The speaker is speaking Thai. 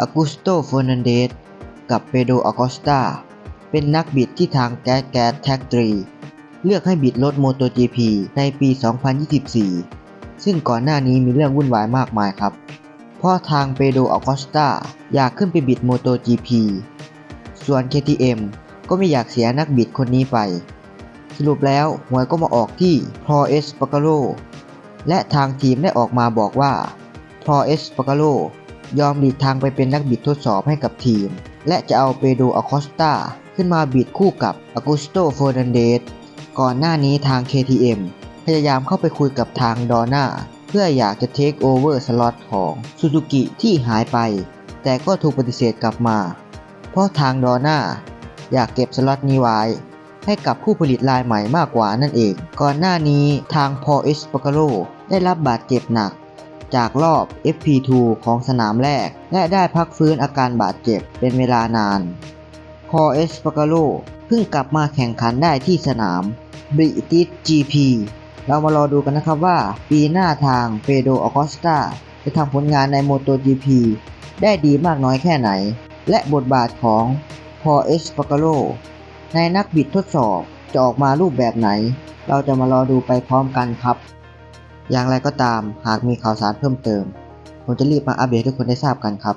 อากุสโตเฟอร์นันเดสกับเปโดอากอสตาเป็นนักบิดที่ทางแก๊สแก๊สแท็กตรี เลือกให้บิดรถ MotoGP ในปี 2024 ซึ่งก่อนหน้านี้มีเรื่องวุ่นวายมากมายครับ เพราะทางเปโดอากอสตาอยากขึ้นไปบิด MotoGP ส่วน KTM ก็ไม่อยากเสียนักบิดคนนี้ไป สรุปแล้วหวยก็มาออกที่ p r o s p a c a r o และทางทีมได้ออกมาบอกว่า p r o s p a c a r o ยอมหลีกทางไปเป็นนักบิดทดสอบให้กับทีม และจะเอาเปโดอ c คอสตาขึ้นมาบิดคู่กับอ g u s t o f e r n a n d e z ก่อนหน้านี้ทาง KTM พยายามเข้าไปคุยกับทางดอน่าเพื่ออยากจะเทคโอเวอร์สล็อตของซูซูกิที่หายไป แต่ก็ถูกปฏิเสธกลับมา เพราะทางดอน่าอยากเก็บสล็อตนี้ไว้ ให้กับผู้ผลิตรายใหม่มากกว่านั่นเอง ก่อนหน้านี้ทางพอเอสปา a าโรได้รับบาดเจ็บหนัก จากรอบ FP2 ของสนามแรก และได้พักฟื้นอาการบาดเจ็บเป็นเวลานานพอเอสปา a าโรเพิ่งกลับมาแข่งขันได้ที่สนาม British GP เรามารอดูกันนะครับว่า ปีหน้าทางเปโดอ c คอสตาจะทำผลงานใน MotoGP ได้ดีมากน้อยแค่ไหน และบทบาทของพอเอสปา a าโรในนักบิดทดสอบจะออกมารูปแบบไหน เราจะมารอดูไปพร้อมกันครับ อย่างไรก็ตามหากมีข่าวสารเพิ่มเติม ผมจะรีบมาอัปเดตให้ทุกคนได้ทราบกันครับ